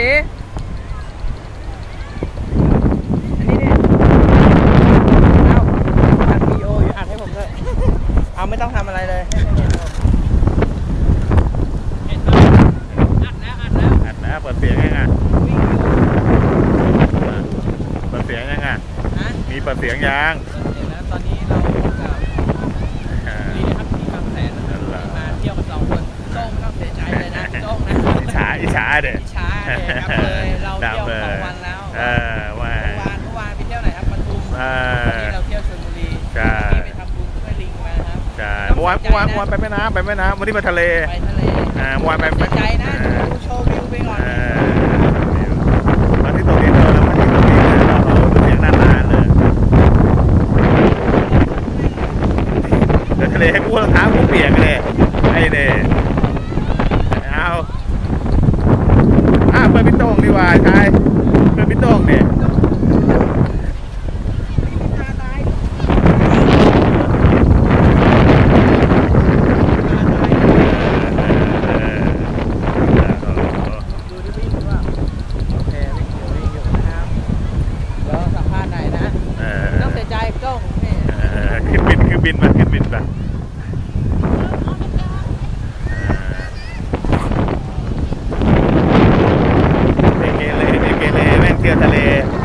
เจ๊อันนี้เนี่ยเอาอัดวีโออัดให้ผมด้ยเอาไม่ต้องทำอะไรเลยอัดนะเปิดเสียงยังไงเปิดเสียงยังไงมีเปิดเสียงยัง อิจฉาอิจฉาเด็อิจฉาเลยครับเลยเราเที่ยวสองวันแล้วเออว่าเมื่อวานเมื่อวานไปเที่ยวไหนครับปทุมเอวันอนี้เราเที่ยวชลบุรีใช่วันนี้ไปทำบุญช่วยลิงมาครับใช่เมื่อวานเมื่อวานเมื่อวานไปแม่น้ำไปแม่น้ำวันนี้มาทะเลไปทะเลอ่าเมื่อวานไปเสียใจนะอ่าดูโชว์วิวไปก่อนเออมาที่ตรงนี้เดินแล้วมาที่ตรงนี้เลยเราเอาเสียงนานๆเลยเดินทะเลให้กูรองเท้ากูเปียกเลยไอ้เด้เ pinme, git pinme. El que le, el que le venció,